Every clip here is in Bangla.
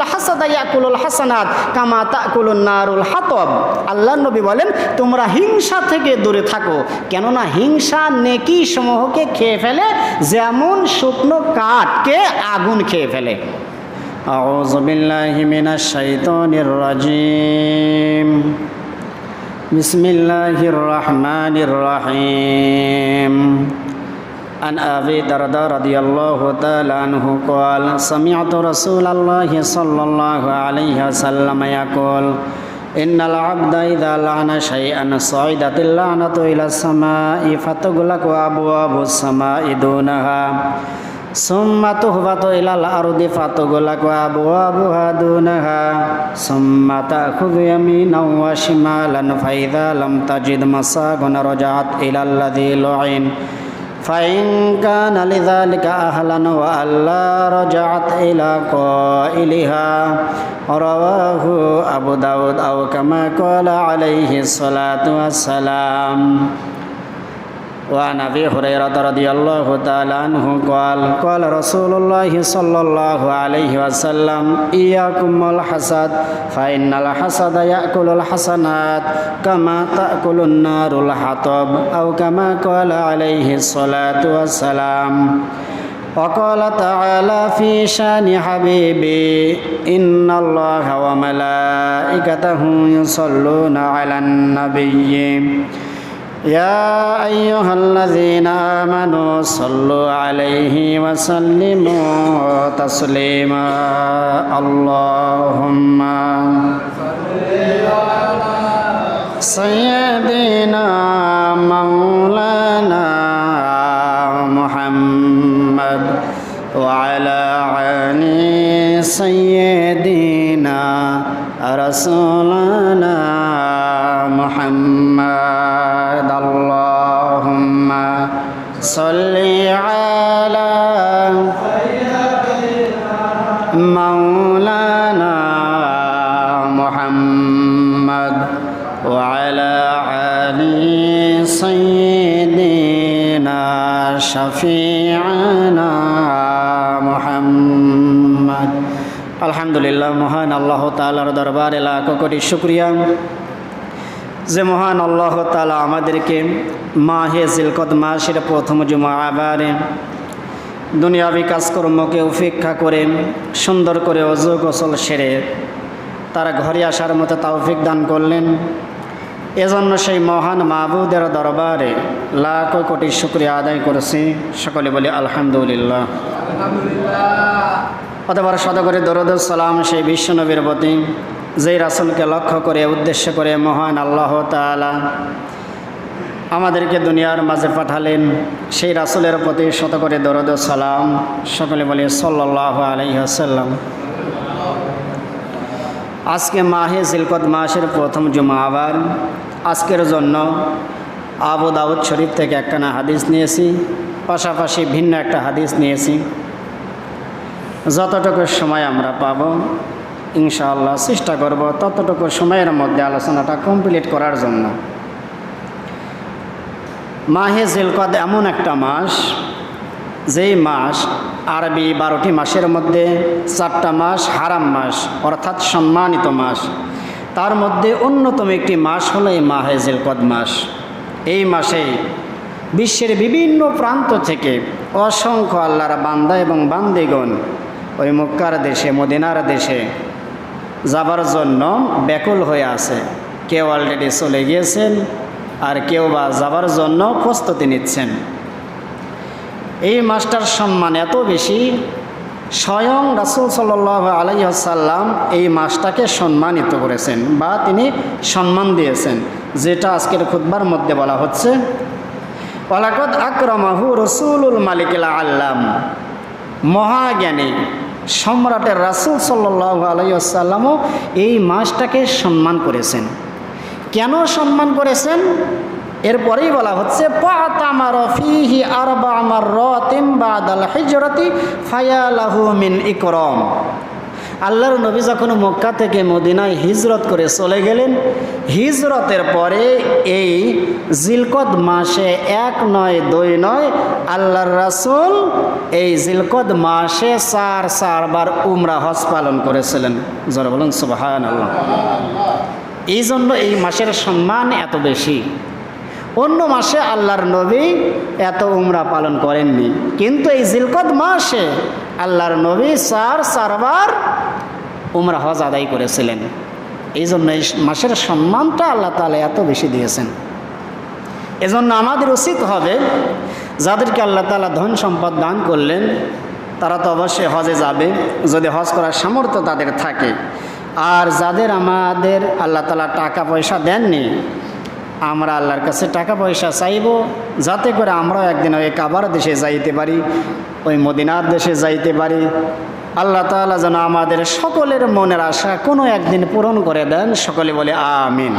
ইন্নাল হাসাদা ইয়াকুলুল হাসানাত কামা তাকুলুন নারুল হাতব আল্লাহ নবী বলেন তোমরা হিংসা থেকে দূরে থাকো কেননা হিংসা নেকি সমূহকে খেয়ে ফেলে যেমন শুকনো কাঠকে আগুন খেয়ে ফেলে أعوذ بالله من الشيطان الرجيم بسم الله الرحمن الرحيم عن أبي درداء رضي الله تعالى عنه قال سمعت رسول الله صلى الله عليه وسلم يقول إن العبد إذا لعن شيئا صعدت اللعنة إلى السماء فتغلق أبواب السماء دونها ثم تهبط إلى الأرض فتغلق أبوابها دونها ثم تأخذ يمينا وشمالا فإذا لم تجد مساغا رجعت إلى الذي لعن فإن كان لذلك أهلا وألا رجعت إلى قائلها رواه أبو داود أو كما قال عليه الصلاة والسلام وعن ابي هريره رضي الله تعالى عنه قال قال رسول الله صلى الله عليه وسلم اياكم والحسد فان الحسد ياكل الحسنات كما تاكل النار الحطب او كما قال عليه الصلاه والسلام وقال تعالى في شان حبيبي إن الله وملائكته يصلون على النبي يا أيها الذين آمنوا صلوا عليه وسلموا تسليما. اللهم سيدنا مولانا محمد وعلى آل سيدنا رسولنا محمد. اللهم صل على مولانا محمد وعلى آل سيدنا شفيعنا আলহামদুলিল্লাহ, মহান আল্লাহ তালার দরবারে লাখ কোটি শুক্রিয়া। যে মহান আল্লাহ তালা আমাদেরকে মাহে জিলকত মাসের প্রথম জুমা আবারে দুনিয়াবি কাজকর্মকে উপেক্ষা করে, সুন্দর করে অজু গোসল সেরে তারা ঘরে আসার মতো তৌফিক দান করলেন। এজন্য সেই মহান মাহবুদের দরবারে লাখ কোটি শুক্রিয়া আদায় করেছি। সকলে বলি আলহামদুলিল্লাহ। অতবার শত করে দরদ সালাম সেই বিশ্বনবীর প্রতি, যেই রাসুলকে লক্ষ্য করে, উদ্দেশ্য করে মহান আল্লাহ তালা আমাদেরকে দুনিয়ার মাঝে পাঠালেন, সেই রাসুলের প্রতি শত করে দরদ সালাম। সকলে বলি সাল্লাহ আলহিহাসাল্লাম আজকে মাহে জিলকত মাসের প্রথম জুমা আবার। আজকের জন্য আবু দাউদ শরীফ থেকে একখানা হাদিস নিয়েছি, পাশাপাশি ভিন্ন একটা হাদিস নিয়েছি। যতটুকু সময় আমরা পাব, ইনশাআল্লাহ চেষ্টা করব ততটুকু সময়ের মধ্যে আলোচনাটা কমপ্লিট করার জন্য। মাহে জিলকদ এমন একটা মাস, যেই মাস আরবি বারোটি মাসের মধ্যে চারটা মাস হারাম মাস, অর্থাৎ সম্মানিত মাস। তার মধ্যে অন্যতম একটি মাস হলো এই মাহে জিলকদ মাস। এই মাসে বিশ্বের বিভিন্ন প্রান্ত থেকে অসংখ্য আল্লাহর বান্দা এবং বান্দিগণ ওই মক্কার দেশে, মদিনার দেশে যাবার জন্য ব্যাকুল হয়ে আছে। কেউ অলরেডি চলে গিয়েছেন আর কেউ বা যাবার জন্য প্রস্তুতি নিচ্ছেন। এই মাস্টার সম্মান এত বেশি, স্বয়ং রাসুল সাল্লাহ আলাইসাল্লাম এই মাসটাকে সম্মানিত করেছেন বা তিনি সম্মান দিয়েছেন, যেটা আজকের খুদ্বার মধ্যে বলা হচ্ছে। ওলাকত আকরমাহু রসুলুল মালিকিলা আল্লাম, মহাজ্ঞানী সম্রাটের রাসুল সাল্লাহ আলাইসাল্লামও এই মাসটাকে সম্মান করেছেন। কেন সম্মান করেছেন? এরপরেই বলা হচ্ছে মিন ইকরম। আল্লাহর নবী যখন মক্কা থেকে মদিনায় হিজরত করে চলে গেলেন, হিজরতের পরে এই জিলকদ মাসে এক নয়, দুই নয় আল্লাহর রাসূল এই জিলকদ মাসে চার, চারবার উমরা হজ পালন করেছিলেন। যারা বলুন সুবাহান এই জন্য এই মাসের সম্মান এত বেশি। অন্য মাসে আল্লাহর নবী এত উমরা পালন করেননি। কিন্তু এই জিলকদ মাসে আল্লাহর নবী চার চারবার উমরা হজ আদায় করেছিলেন। এই জন্য এই মাসের সম্মানটা আল্লাহ তালা এত বেশি দিয়েছেন। এজন্য আমাদের উচিত হবে, যাদেরকে আল্লাহ তালা ধন সম্পদ দান করলেন, তারা তো অবশ্যই হজে যাবে। যদি হজ করার সামর্থ্য তাদের থাকে, আর যাদের আমাদের আল্লাহ তালা টাকা পয়সা দেননি আমরা আল্লাহর কাছে টাকা পয়সা চাইব, যাতে করে আমরাও একদিন ওই কাবার দেশে যাইতে পারি, ওই মদিনার দেশে যাইতে পারি। আল্লাহ তাআলা যেন আমাদের সকলের মনের আশা কোনো একদিন পূরণ করে দেন, সকলে বলে আমিন।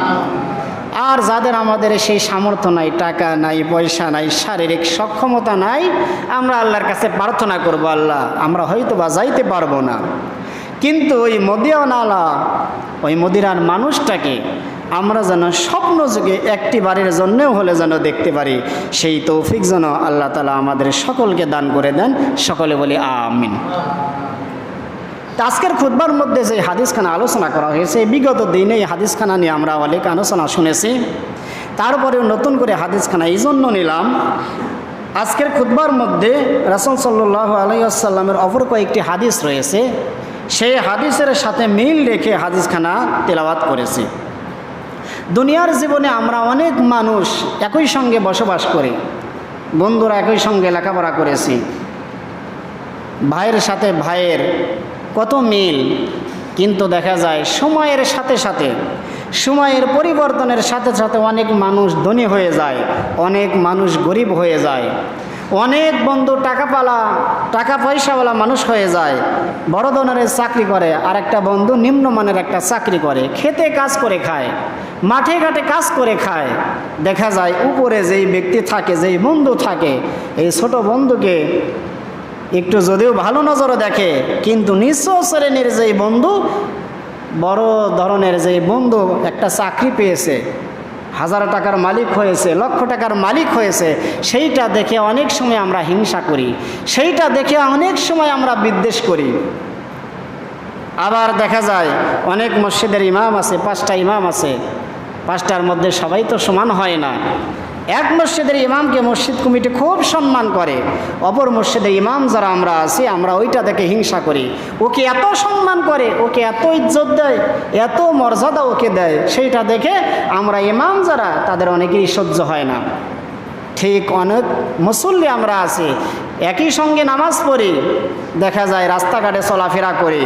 আর যাদের আমাদের সেই সামর্থ্য নাই, টাকা নাই, পয়সা নাই, শারীরিক সক্ষমতা নাই, আমরা আল্লাহর কাছে প্রার্থনা করব, আল্লাহ, আমরা হয়তো বা যাইতে পারব না। কিন্তু ওই মদিয়ানালা ওই মদিনার মানুষটাকে আমরা যেন স্বপ্ন যুগে একটি বাড়ির জন্যেও হলে যেন দেখতে পারি। সেই তৌফিক যেন আল্লাহ তালা আমাদের সকলকে দান করে দেন। সকলে বলি আমিন। আজকের খুতবার মধ্যে যে হাদিসখানা আলোচনা করা হয়েছে, বিগত দিনে এই হাদিসখানা নিয়ে আমরা অনেক আলোচনা শুনেছি। তারপরেও নতুন করে হাদিসখানা এই জন্য নিলাম, আজকের খুতবার মধ্যে রাসুল সাল্লাহ আলাইসাল্লামের অপর কয়েকটি হাদিস রয়েছে। সেই হাদিসের সাথে মিল রেখে হাদিসখানা তেলাওয়াত করেছি। দুনিয়ার জীবনে আমরা অনেক মানুষ একই সঙ্গে বসবাস করি। বন্ধুরা একই সঙ্গে লেখাপড়া করেছি। ভাইয়ের সাথে ভাইয়ের কত মিল, কিন্তু দেখা যায় সময়ের সাথে সাথে, সময়ের পরিবর্তনের সাথে সাথে অনেক মানুষ ধনী হয়ে যায়, অনেক মানুষ গরিব হয়ে যায়। অনেক বন্ধু টাকা পালা টাকা পয়সাওয়ালা মানুষ হয়ে যায়। বড় ধরনের চাকরি করে আর একটা বন্ধু নিম্নমানের একটা চাকরি করে, খেতে কাজ করে খায়, মাঠে ঘাটে কাজ করে খায়। দেখা যায় উপরে যেই ব্যক্তি থাকে, যেই বন্ধু থাকে, এই ছোট বন্ধুকে একটু যদিও ভালো নজরে দেখে, কিন্তু নিঃস্ব শ্রেণির যেই বন্ধু, বড় ধরনের যেই বন্ধু একটা চাকরি পেয়েছে হাজার টাকার মালিক হয়েছে, লক্ষ টাকার মালিক হয়েছে, সেইটা দেখে অনেক সময় আমরা হিংসা করি, সেইটা দেখে অনেক সময় আমরা বিদ্বেষ করি। আবার দেখা যায়, অনেক মসজিদের ইমাম আছে, পাঁচটা ইমাম আছে, পাঁচটার মধ্যে সবাই তো সমান হয় না। এক মসজিদের ইমামকে মসজিদ কমিটি খুব সম্মান করে। অপর মসজিদের ইমাম যারা আমরা আছি, আমরা ওইটা দেখে হিংসা করি। ওকে এত সম্মান করে, ওকে এত ইজ্জত দেয়, এত মর্যাদা ওকে দেয়, সেইটা দেখে আমরা ইমাম যারা, তাদের অনেকেরই সহ্য হয় না। ঠিক অনেক মুসল্লি আমরা আছি। একই সঙ্গে নামাজ পড়ি, দেখা যায় রাস্তাঘাটে চলাফেরা করি।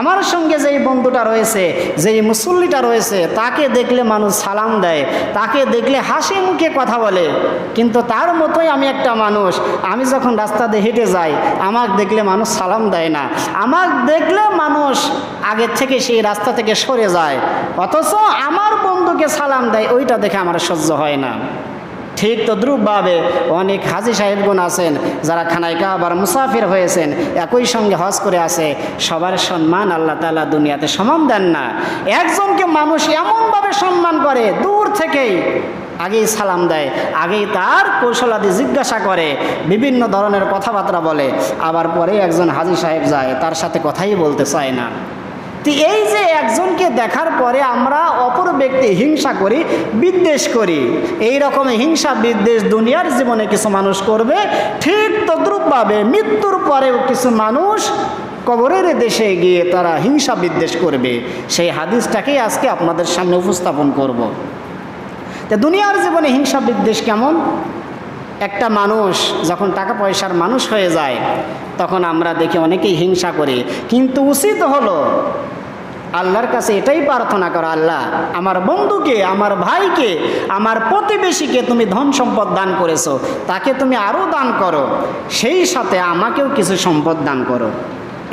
আমার সঙ্গে যেই বন্ধুটা রয়েছে, যেই মুসল্লিটা রয়েছে, তাকে দেখলে মানুষ সালাম দেয়, তাকে দেখলে হাসি মুখে কথা বলে। কিন্তু তার মতোই আমি একটা মানুষ, আমি যখন রাস্তা দিয়ে হেঁটে যাই, আমাক দেখলে মানুষ সালাম দেয় না। আমার দেখলে মানুষ আগের থেকে সেই রাস্তা থেকে সরে যায়। অথচ আমার বন্ধুকে সালাম দেয়, ওইটা দেখে আমার সহ্য হয় না। ঠিক তদ্রুপভাবে অনেক হাজি সাহেবগুন আছেন, যারা খানায় কাবার মুসাফির হয়েছেন, একই সঙ্গে হজ করে আছে। সবার সম্মান আল্লাহ তালা দুনিয়াতে সমান দেন না। একজনকে মানুষ এমনভাবে সম্মান করে, দূর থেকেই আগেই সালাম দেয়, আগেই তার কৌশলাদি জিজ্ঞাসা করে, বিভিন্ন ধরনের কথাবার্তা বলে। আবার পরে একজন হাজি সাহেব যায়, তার সাথে কথাই বলতে চায় না। তো এই যে একজনকে দেখার পরে আমরা অপর ব্যক্তি হিংসা করি, বিদ্বেষ করি। এই রকম হিংসা, বিদ্বেষ দুনিয়ার জীবনে কিছু মানুষ করবে, ঠিক তদ্রুপভাবে মৃত্যুর পরেও কিছু মানুষ কবরের দেশে গিয়ে তারা হিংসা, বিদ্বেষ করবে। সেই হাদিসটাকেই আজকে আপনাদের সামনে উপস্থাপন করব। তো দুনিয়ার জীবনে হিংসা, বিদ্বেষ কেমন? একটা মানুষ যখন টাকা পয়সার মানুষ হয়ে যায়, তখন আমরা দেখি অনেকেই হিংসা করি। কিন্তু উচিত হলো আল্লাহর কাছে এটাই প্রার্থনা করো, আল্লাহ, আমার বন্ধুকে, আমার ভাইকে, আমার প্রতিবেশীকে তুমি ধন সম্পদ দান করেছ, তাকে তুমি আরও দান করো, সেই সাথে আমাকেও কিছু সম্পদ দান করো।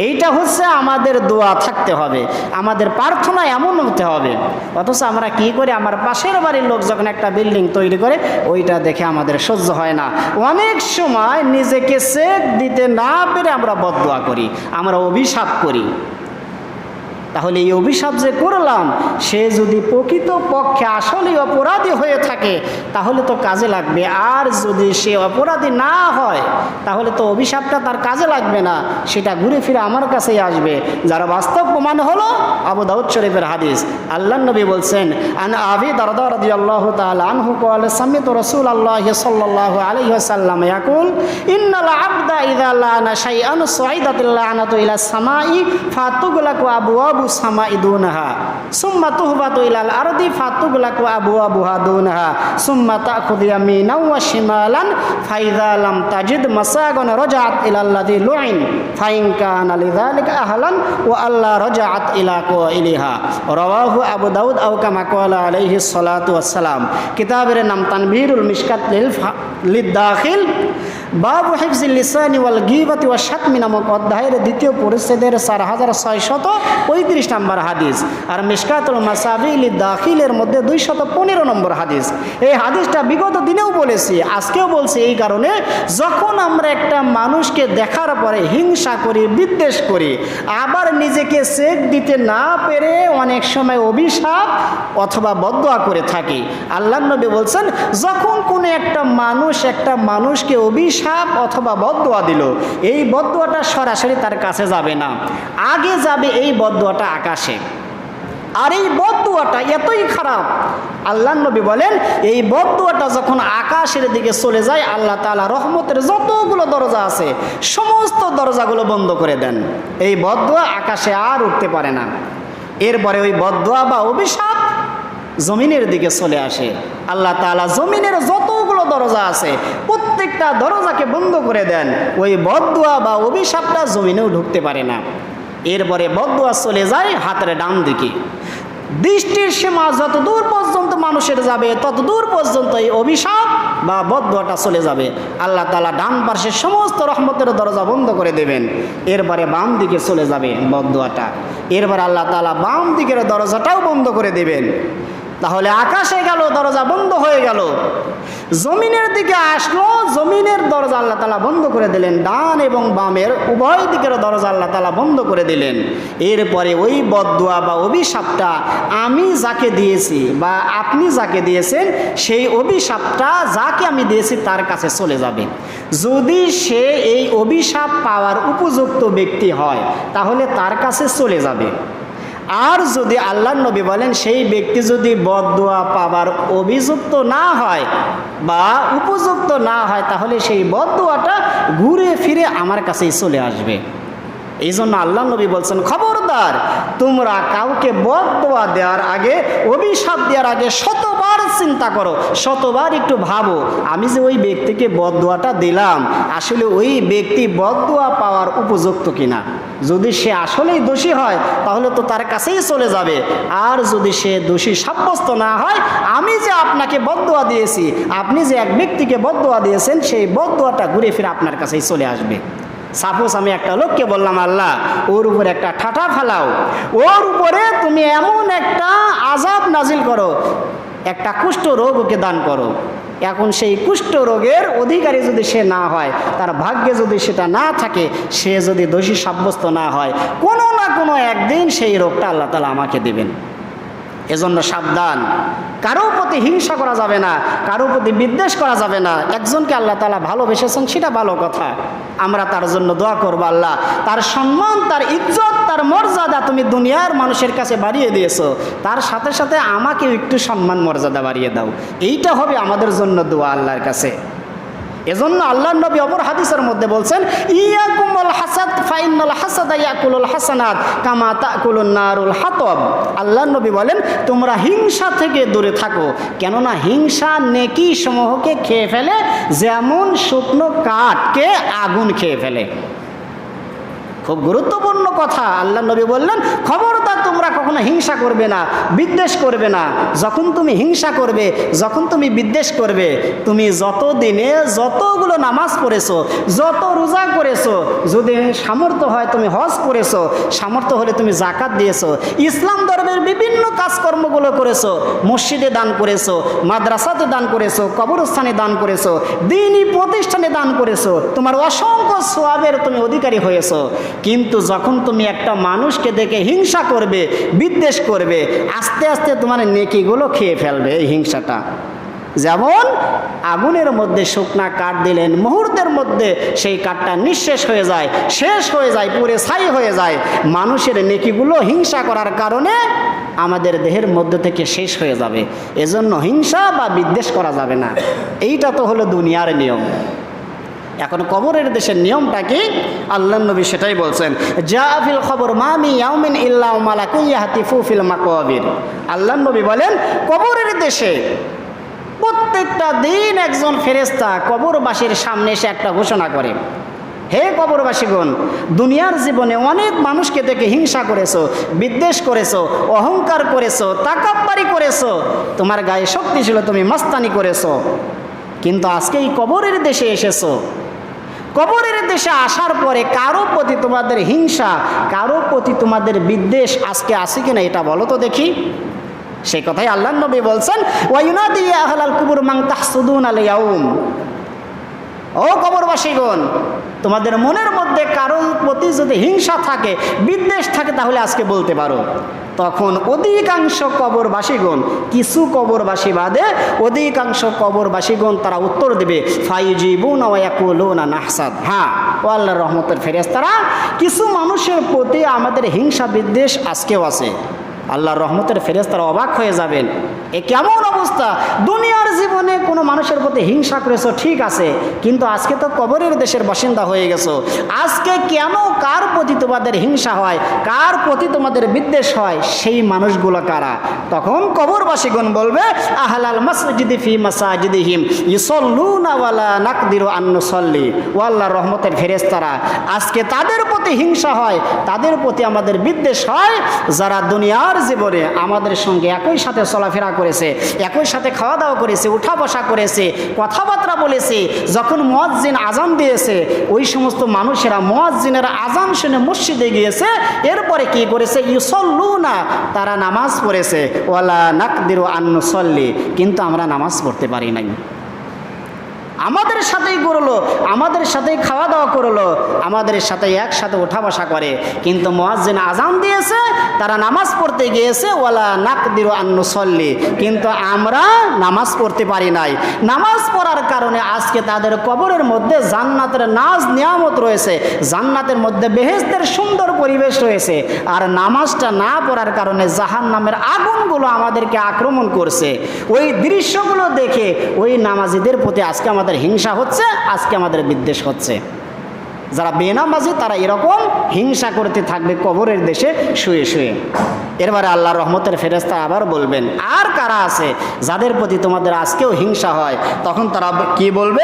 এইটা হচ্ছে আমাদের দোয়া থাকতে হবে। আমাদের প্রার্থনা এমন হতে হবে। অথচ আমরা কি করি? আমার পাশের বাড়ির লোক যখন একটা বিল্ডিং তৈরি করে, ওইটা দেখে আমাদের সহ্য হয় না। অনেক সময় নিজেকে সেক দিতে না পেরে আমরা বদোয়া করি, আমরা অভিশাপ করি। তাহলে এই অভিশাপ যে করলাম, সে যদি প্রকৃত পক্ষে আসলে অপরাধী হয়ে থাকে, তাহলে তো কাজে লাগবে। আর যদি সে অপরাধী না হয়, তাহলে তো অভিশাপটা তার কাজে লাগবে না। সেটা ঘুরে ফিরে আমার কাছেই আসবে। যারা বাস্তব প্রমাণ হলো আবু দাউদ শরীফের হাদিস। আল্লাহ নবী বলছেন, আন আবি দরদি আল্লাহ আনহু কল সামিত রসুল আল্লাহ সাল্লাহ আলহ ইয়াকুল, ইন্নাল আবদা ইদা লানা শাইআন সাইদাতিল লানাতু ইলা সামাই, ফাতুগলাকু আবওয়াব আবু সামা ইদুনাহা, সুম্মা তুহবা তুইলাল আরদি ফাতুগলাকু আবু আবুহা দুনাহা, সুম্মা তাখুদিয়া মিনাউ ওয়া শিমালান ফাইদা তাজিদ মাসাগন রজাত ইলাল্লাযি লুইন, ফাইন কানা লিযালিকা আহলান ওয়া আল্লাহ রজাত ইলা কোইলিহা। রাওয়াহু আবু দাউদ আও কামা ক্বালা আলাইহিস সালাতু ওয়াস কিতাবের নাম তানভীরুল মিশকাত লিল লিদ বাবু হিফজিল লিসানি ওয়াল গিবাতি ওয়া শাতমি নামক অধ্যায়ের দ্বিতীয় পরিচ্ছেদের চার হাজার ছয়শত পঁয়ত্রিশ নম্বর হাদিস আর মিশকাতুল মাসাবি দাখিলের মধ্যে দুইশত পনেরো নম্বর হাদিস। এই হাদিসটা বিগত দিনেও বলেছি, আজকেও বলছি এই কারণে যখন আমরা একটা মানুষকে দেখার পরে হিংসা করি, বিদ্বেষ করি, আবার নিজেকে সেক দিতে না পেরে অনেক সময় অভিশাপ অথবা বদয়া করে থাকি। আল্লাহ নবী বলছেন, যখন কোনো একটা মানুষ একটা মানুষকে অভিশাপ অথবা বদয়া দিল। এই বদয়াটা সরাসরি তার কাছে যাবে না। আগে যাবে এই বদয়াটা আকাশে। আর এই বদুয়াটা এতই খারাপ। আল্লাহ নবী বলেন, এই বদুয়াটা যখন আকাশের দিকে চলে যায়, আল্লাহ তাআলা রহমতের যতগুলো দরজা আছে, সমস্ত দরজাগুলো বন্ধ করে দেন। এই বদুয়া আকাশে আর উঠতে পারে না। এরপরে ওই বদুয়া বা অভিশাপ জমিনের দিকে চলে আসে। আল্লাহ তাআলা জমিনের যতগুলো দরজা আছে প্রত্যেকটা দরজাকে বন্ধ করে দেন, ওই বদুয়া বা অভিশাপটা জমিনেও ঢুকতে পারে না। এরপরে বদুয়া চলে যায় হাতের ডান দিকে। দৃষ্টির সীমা যত দূর পর্যন্ত মানুষের যাবে, তত দূর পর্যন্ত এই অভিশাপ বা বদুয়াটা চলে যাবে। আল্লাহ তালা ডান পার্শ্বের সমস্ত রহমতের দরজা বন্ধ করে দেবেন। এরপরে বাম দিকে চলে যাবে বদুয়াটা। এরপর আল্লাহ তালা বাম দিকের দরজাটাও বন্ধ করে দেবেন। তাহলে আকাশে গেল, দরজা বন্ধ হয়ে গেল। জমিনের দিকে আসলো, জমিনের দরজা আল্লাহ তালা বন্ধ করে দিলেন, ডান এবং বামের, উভয় দিকের দরজা আল্লাহ তালা বন্ধ করে দিলেন। এরপরে ওই বদুয়া বা অভিশাপটা আমি যাকে দিয়েছি বা আপনি যাকে দিয়েছেন, সেই অভিশাপটা যাকে আমি দিয়েছি তার কাছে চলে যাবে। যদি সে এই অভিশাপ পাওয়ার উপযুক্ত ব্যক্তি হয়, তাহলে তার কাছে চলে যাবে। আর যদি আল্লাহ নবী বলেন, সেই ব্যক্তি যদি বদদোয়া পাবার অভিযুক্ত না হয় বা উপযুক্ত না হয়, তাহলে সেই বদদোয়াটা ঘুরে ফিরে আমার কাছেই চলে আসবে। এই জন্য আল্লাহ নবী বলছেন, খবরদার, তোমরা কাউকে বদদোয়া দেওয়ার আগে, অভিশাপ দেওয়ার আগে শতবার চিন্তা করো, শতবার একটু ভাবো, আমি যে ওই ব্যক্তিকে বদদোয়াটা দিলাম, আসলে ওই ব্যক্তি বদদোয়া পাওয়ার উপযুক্ত কিনা? যদি সে আসলেই দোষী হয়, তাহলে তো তার কাছেই চলে যাবে। আর যদি সে দোষী সাব্যস্ত না হয়, আমি যে আপনাকে বদদোয়া দিয়েছি, আপনি যে এক ব্যক্তিকে বদদোয়া দিয়েছেন, সেই বদদোয়াটা ঘুরে ফিরে আপনার কাছেই চলে আসবে। সাপোজ আমি একটা লোককে বললাম, আল্লাহ, ওর উপরে একটা ঠাটা ফেলাও। ওর উপরে তুমি এমন একটা আজাব নাজিল করো একটা কুষ্ঠ রোগ ওকে দান করো। এখন সেই কুষ্ঠ রোগের অধিকারী যদি সে না হয়, তার ভাগ্যে যদি সেটা না থাকে, সে যদি দোষী সাব্যস্ত না হয়, কোনো না কোনো একদিন সেই রোগটা আল্লাহ তালা আমাকে দেবেন। এজন্য সাবধান। কারও প্রতি হিংসা করা যাবে না কারও প্রতি বিদ্বেষ করা যাবে না। একজনকে আল্লাহ তালা ভালোবেসেছেন, সেটা ভালো কথা। আমরা তার জন্য দোয়া করব আল্লাহ। তার সম্মান, তার ইজ্জত, তার মর্যাদা তুমি দুনিয়ার মানুষের কাছে বাড়িয়ে দিয়েছ। তার সাথে সাথে আমাকে একটু সম্মান, মর্যাদা বাড়িয়ে দাও। এইটা হবে আমাদের জন্য দোয়া আল্লাহর কাছে। এজন্য আল্লাহ নবী অপর হাদিসের মধ্যে বলছেন, ইয়াকুমুল হাসাদ ফাইনাল হাসাদ ইয়াকুলুল হাসানাত কামা তাকুলুন নারুল হাতব। আল্লাহ নবী বলেন, তোমরা হিংসা থেকে দূরে থাকো, কেননা হিংসা নেকি সমূহকে খেয়ে ফেলে, যেমন শুকনো কাঠকে আগুন খেয়ে ফেলে। খুব গুরুত্বপূর্ণ কথা। আল্লাহ নবী বললেন, খবরদার তোমরা কখনো হিংসা করবে না, বিদ্বেষ করবে না। যখন তুমি হিংসা করবে, যখন তুমি বিদ্বেষ করবে, তুমি যত দিনে যতগুলো নামাজ পড়েছো, যত রোজা করেছ, যদি সামর্থ্য হয় তুমি হজ করেছ, সামর্থ্য হলে তুমি জাকাত দিয়েছ, ইসলাম ধর্মের বিভিন্ন কাজকর্মগুলো করেছ, মসজিদে দান করেছ, মাদ্রাসাতে দান করেছ, কবরস্থানে দান করেছ, দিনই প্রতিষ্ঠানে দান করেছ, তোমার অসংখ্য সোয়াবের তুমি অধিকারী হয়েছো। কিন্তু যখন তুমি একটা মানুষকে দেখে হিংসা করবে, বিদ্বেষ করবে, আস্তে আস্তে তোমার নেকিগুলো খেয়ে ফেলবে এই হিংসাটা। যেমন আগুনের মধ্যে শুকনা কাঠ দিলেন, মুহূর্তের মধ্যে সেই কাঠটা নিঃশেষ হয়ে যায়, শেষ হয়ে যায় পুরে ছাই হয়ে যায়। মানুষের নেকিগুলো হিংসা করার কারণে আমাদের দেহের মধ্যে থেকে শেষ হয়ে যাবে। এজন্য হিংসা বা বিদ্বেষ করা যাবে না। এইটা তো হলো দুনিয়ার নিয়ম। এখন কবরের দেশের নিয়মটা কি? আল্লাহ নবী সেটাই বলছেন জাফিল খবর মামি ইয়াউমিন ইল্লা মালাকুইয়াহাতিফু ফিল মাকওয়াবির। আল্লাহ নবী বলেন, কবরের দেশে প্রত্যেকটা দিন একজন ফেরেস্তা কবরবাসীর সামনে এসে একটা ঘোষণা করে। হে কবরবাসীগণ, দুনিয়ার জীবনে অনেক মানুষকে দেখে হিংসা করেছ, বিদ্বেষ করেছ, অহংকার করেছ তাকাব্বারি করেছ, তোমার গায়ে শক্তি ছিল তুমি মাস্তানি করেছ। কিন্তু আজকে এই কবরের দেশে এসেছ। কবরের দেশে আসার পরে কারও প্রতি তোমাদের হিংসা, কারও প্রতি তোমাদের বিদ্বেষ আজকে আসে কিনা এটা বলো তো দেখি। সেই কথাই আল্লাহ নবী বলছেন ওয়াইনাদি আহলাল কুবুর মাং তাহসুদুন আলাইয়াউম। ও কবরবাসীগণ, তোমাদের মনের মধ্যে কারোর প্রতি যদি হিংসা থাকে, বিদ্বেষ থাকে তাহলে আজকে বলতে পারো। তখন অধিকাংশ কবরবাসীগণ, কিছু কবরবাসী বাদে অধিকাংশ কবরবাসীগণ তারা উত্তর দেবে, ফাইজিবুন ওয়াকুলুনা নাহসাদ। হ্যাঁ ও রহমতের কিছু মানুষের প্রতি আমাদের হিংসা বিদ্বেষ আজকেও আছে। আল্লাহর রহমতের ফেরেস্তারা অবাক হয়ে যাবেন। এ কেমন অবস্থা? দুনিয়ার জীবনে কোনো মানুষের প্রতি হিংসা করেছ, ঠিক আছে, কিন্তু আজকে তো কবরের দেশের বাসিন্দা হয়ে গেছো। আজকে কেন কার প্রতি তোমাদের হিংসা হয়, কার প্রতি তোমাদের বিদ্বেষ হয়, সেই মানুষগুলো কারা? তখন কবরবাসীগণ বলবে, আহলাল মসজিদি ফি মাসাজিদিহিম ইসল্লুনা ওয়ালা নাকদিরু আন্নুসল্লি ও আল্লাহর রহমতের ফেরেস্তারা আজকে তাদের প্রতি হিংসা হয়, তাদের প্রতি আমাদের বিদ্বেষ হয়, যারা দুনিয়ার জীবনে আমাদের সঙ্গে একই সাথে চলাফেরা করেছে, একই সাথে খাওয়া দাওয়া করেছে উঠা বসা করেছে, কথাবার্তা বলেছে, যখন মোয়াজ্জিন আজান দিয়েছে, ওই সমস্ত মানুষেরা মোয়াজ্জিনের আজান শুনে মসজিদে গিয়েছে, এরপরে কি করেছে? ইউসল্লু না তারা নামাজ পড়েছে। ওয়ালা নাকদিরু আন্নুসল্লি, কিন্তু আমরা নামাজ পড়তে পারি নাই। আমাদের সাথেই করল, আমাদের সাথেই খাওয়া দাওয়া করল, আমাদের সাথে একসাথে ওঠা বসা করে। কিন্তু মোয়াজ্জিন আজান দিয়েছে, তারা নামাজ পড়তে গিয়েছে, ওয়ালা নাক দিরো আন্নুসল্লি কিন্তু আমরা নামাজ পড়তে পারি নাই। নামাজ পড়ার কারণে আজকে তাদের কবরের মধ্যে জান্নাতের নাজ নিয়ামত রয়েছে, জান্নাতের মধ্যে বেহেস্তের সুন্দর পরিবেশ রয়েছে। আর নামাজটা না পড়ার কারণে জাহান নামের আগুনগুলো আমাদেরকে আক্রমণ করছে। ওই দৃশ্যগুলো দেখে ওই নামাজিদের প্রতি আজকে আমাদের হিংসা হচ্ছে আজকে আমাদের বিদ্বেষ হচ্ছে। যারা বেনামাজি, তারা এরকম হিংসা করতে থাকবে কবরের দেশে শুয়ে শুয়ে। এরবারে আল্লাহ রহমতের ফেরেস্তা আবার বলবেন, আর কারা আছে যাদের প্রতি তোমাদের আজকেও হিংসা হয়? তখন তারা কি বলবে?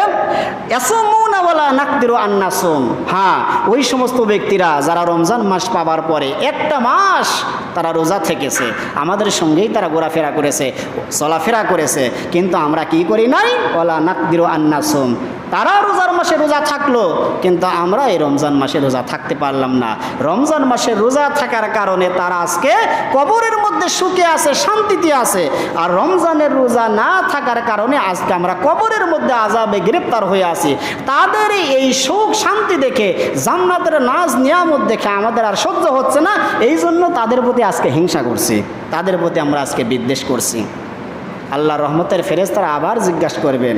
এসমুনাওয়ালা নাকদিরু আন্নাসুম। হ্যাঁ ওই সমস্ত ব্যক্তিরা যারা রমজান মাস পাবার পরে একটা মাস তারা রোজা থেকেছে, আমাদের সঙ্গেই তারা ঘোরাফেরা করেছে, চলাফেরা করেছে, কিন্তু আমরা কি করি নাই? ওলা নাকদিরু আন্নাসুম। তারা রোজার মাসে রোজা থাকল, কিন্তু আমরা এই রমজান মাসে রোজা থাকতে পারলাম না। রমজান মাসে রোজা থাকার কারণে তারা আজকে কবরের মধ্যে সুখে আছে, শান্তিতে আছে। আর রমজানের রোজা না থাকার কারণে আজকে আমরা কবরের মধ্যে আজাবে গ্রেপ্তার হয়ে আছি। তাদের এই সুখ শান্তি দেখে, জান্নাতের নাচ নিয়ামত দেখে আমাদের আর সহ্য হচ্ছে না। এই জন্য তাদের প্রতি আজকে হিংসা করছি। তাদের প্রতি আমরা আজকে বিদ্বেষ করছি। আল্লাহ রহমতের ফেরেস্তারা আবার জিজ্ঞাসা করবেন,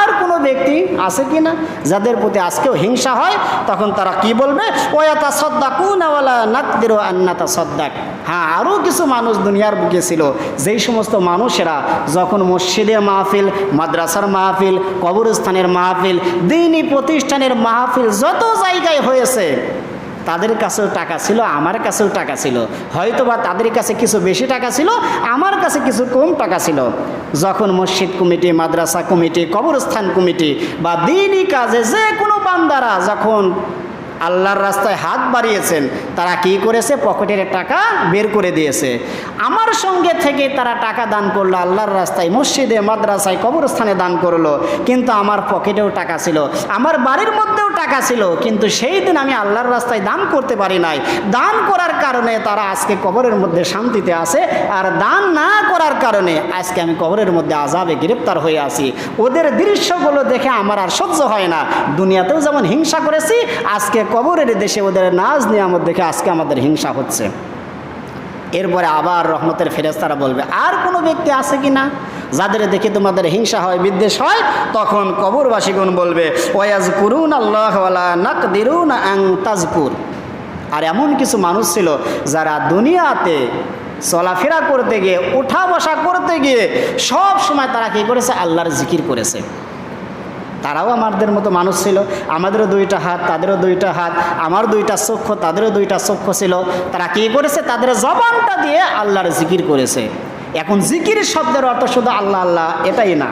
আর কোনো ব্যক্তি আছে কি না? যাদের প্রতি আজকেও হিংসা হয়, তখন তারা কি বলবে? ওয়াতা সদ্দাক উনাওয়ালা নাকদিরো আন্নাতা সদ্দাক হ্যাঁ আরও কিছু মানুষ দুনিয়ার বুকে ছিল। যেই সমস্ত মানুষেরা যখন মসজিদের মাহফিল, মাদ্রাসার মাহফিল, কবরস্থানের মাহফিল দিনী প্রতিষ্ঠানের মাহফিল যত জায়গায় হয়েছে তাদের কাছেও টাকা ছিল, আমার কাছেও টাকা ছিল। হয়তো বা তাদের কাছে কিছু বেশি টাকা ছিল, আমার কাছে কিছু কম টাকা ছিল। যখন মসজিদ কমিটি, মাদ্রাসা কমিটি, কবরস্থান কমিটি বা দিনই কাজে যে কোনো বান্দারা যখন আল্লাহর রাস্তায় হাত বাড়িয়েছেন, তারা কি করেছে? পকেটের টাকা বের করে দিয়েছে। আমার সঙ্গে থেকে তারা টাকা দান করল, আল্লাহর রাস্তায় মসজিদে, মাদ্রাসায়, কবরস্থানে দান করল। কিন্তু আমার পকেটেও টাকা ছিল, আমার বাড়ির মধ্যেও টাকা ছিল, কিন্তু সেই দিন আমি আল্লাহর রাস্তায় দান করতে পারি নাই। দান করার কারণে তারা আজকে কবরের মধ্যে শান্তিতে আছে, আর দান না করার কারণে আজকে আমি কবরের মধ্যে আজাবে গ্রেপ্তার হয়ে আছি। ওদের দৃশ্যগুলো দেখে আমার আর সহ্য হয় না। দুনিয়াতেও যেমন হিংসা করেছি, আজকে কবরের দেশে ওদের নাজ নিয়ামত দেখে আজকে আমাদের হিংসা হচ্ছে। এরপরে আবার রহমতের ফেরেস্তারা বলবে, আর কোনো ব্যক্তি আছে কি না? যাদের দেখে তোমাদের হিংসা হয়, বিদ্বেষ হয়, তখন কবরবাসীগণ বলবে ওয়াজ করুন আল্লাহ নাক দিরুন আং তাজপুর আর এমন কিছু মানুষ ছিল যারা দুনিয়াতে চলাফেরা করতে গিয়ে উঠা বসা করতে গিয়ে সব সময় তারা কী করেছে? আল্লাহর জিকির করেছে। তারাও আমাদের মতো মানুষ ছিল। আমাদেরও দুইটা হাত, তাদেরও দুইটা হাত আমার দুইটা চক্ষু, তাদেরও দুইটা চক্ষু ছিল। তারা কী করেছে? তাদের জবানটা দিয়ে আল্লাহর জিকির করেছে। এখন জিকির শব্দের অর্থ শুধু আল্লাহ আল্লাহ, এটাই না।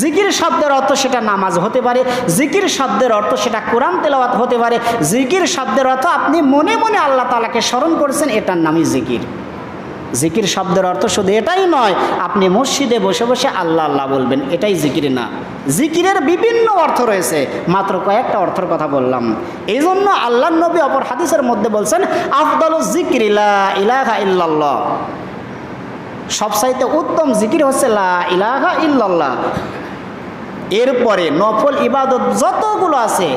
জিকির শব্দের অর্থ সেটা নামাজ হতে পারে। জিকির শব্দের অর্থ সেটা কোরআন তেলাওয়াত হতে পারে। জিকির শব্দের অর্থ আপনি মনে মনে আল্লাহ তালাকে স্মরণ করেছেন, এটার নামই জিকির। জিকির শব্দের অর্থ শুধু এটাই নয়, আপনি মসজিদে বসে বসে আল্লাহ আল্লাহ বলবেন, এটাই জিকির না। জিকিরের বিভিন্ন অর্থ রয়েছে, মাত্র কয়েকটা অর্থের কথা বললাম। এই জন্য আল্লাহ নবী অপর হাদিসের মধ্যে বলছেন, আফদল জিকির ইলাহা ইল্লাল্লাহ। সবসাইতে উত্তম জিকির হচ্ছে লা ইলাহা ইল্লাল্লাহ। এরপরে নফল ইবাদত যতগুলো আছে,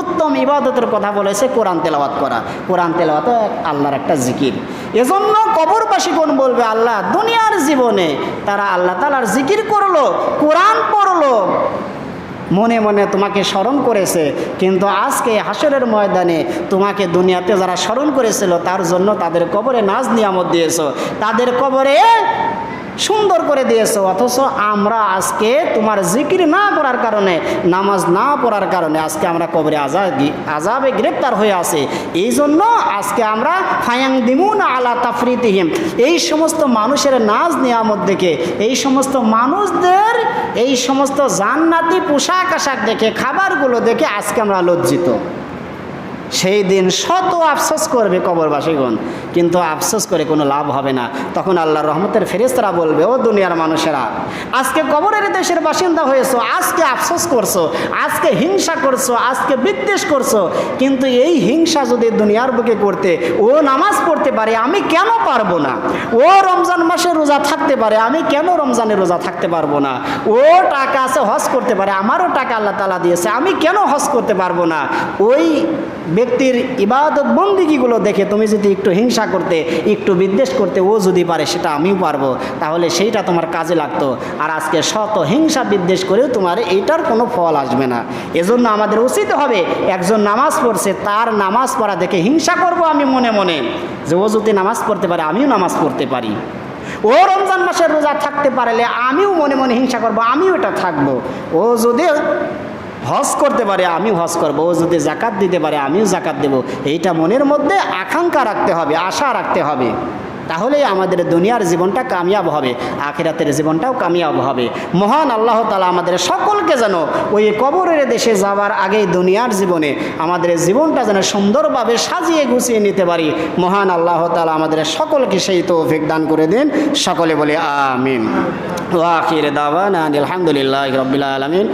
উত্তম ইবাদতের কথা বলেছে কোরআন তেলাওয়াত করা। কোরআন তেলাওয়াত আল্লাহর একটা জিকির। এজন্য কবরবাসী কোন বলবে, আল্লাহ দুনিয়ার জীবনে। তারা আল্লাহ তালার জিকির করল, কোরআন পড়ল। মনে মনে তোমাকে স্মরণ করেছে, কিন্তু আজকে হাসরের ময়দানে তোমাকে দুনিয়াতে যারা স্মরণ করেছিল, তার জন্য তাদের কবরে নাজ নিয়ামত দিয়েছ। তাদের কবরে সুন্দর করে দিয়েছ, অথচ আমরা আজকে তোমার জিকির না করার কারণে, নামাজ না পড়ার কারণে আজকে আমরা কবরে আজাদি আজাবে গ্রেপ্তার হয়ে আছে। এই জন্য আজকে আমরা ফায়াং দিমুন আলা তাফরিতিহিম। এই সমস্ত মানুষের নাজ নিয়ামত দেখে, এই সমস্ত মানুষদের, এই সমস্ত জান্নাতি পোশাক আশাক দেখে, খাবারগুলো দেখে আজকে আমরা লজ্জিত। সেই দিন শত আফসোস করবে কবরবাসীগণ। কিন্তু আফসোস করে কোনো লাভ হবে না। তখন আল্লাহ রহমতের ফেরেস্তরা বলবে, ও দুনিয়ার মানুষেরা, আজকে কবরের দেশের বাসিন্দা হয়েছো, আজকে আফসোস করছ, আজকে হিংসা করছ, আজকে বিদ্বেষ করছ। কিন্তু এই হিংসা যদি দুনিয়ার বুকে করতে, ও নামাজ পড়তে পারে, আমি কেন পারব না? ও রমজান মাসে রোজা থাকতে পারে, আমি কেন রমজানে রোজা থাকতে পারব না? ও টাকা আছে হজ করতে পারে, আমারও টাকা আল্লাহ তালা দিয়েছে, আমি কেন হজ করতে পারব না? ওই ব্যক্তির ইবাদত বন্দিগিগুলো দেখে তুমি যদি একটু হিংসা করতে, একটু বিদ্বেষ করতে ও যদি পারে, সেটা আমিও পারব। তাহলে সেইটা তোমার কাজে লাগতো। আর আজকে শত হিংসা বিদ্বেষ করেও তোমার এইটার কোনো ফল আসবে না। এজন্য আমাদের উচিত হবে একজন নামাজ পড়ছে, তার নামাজ পড়া দেখে হিংসা করব আমি মনে মনে। যে ও যদি নামাজ পড়তে পারে, আমিও নামাজ পড়তে পারি। ও রমজান মাসের রোজা থাকতে পারলে আমিও মনে মনে হিংসা করব, আমিও এটা থাকব। ও যদি হজ করতে পারে, আমিও হজ করব। ও যদি জাকাত দিতে পারে, আমিও জাকাত দেব। এইটা মনের মধ্যে আকাঙ্ক্ষা রাখতে হবে, আশা রাখতে হবে। তাহলেই আমাদের দুনিয়ার জীবনটা কামিয়াব হবে, আখেরাতের জীবনটাও কামিয়াব হবে। মহান আল্লাহ তালা আমাদের সকলকে যেন ওই কবরের দেশে যাওয়ার আগেই দুনিয়ার জীবনে আমাদের জীবনটা যেন সুন্দরভাবে সাজিয়ে গুছিয়ে নিতে পারি। মহান আল্লাহ তালা আমাদের সকলকে সেই তৌফিক দান করে দিন। সকলে বলে আমিন। ওয়াখির দাওয়ান আলহামদুলিল্লাহ রবিল আলমিন।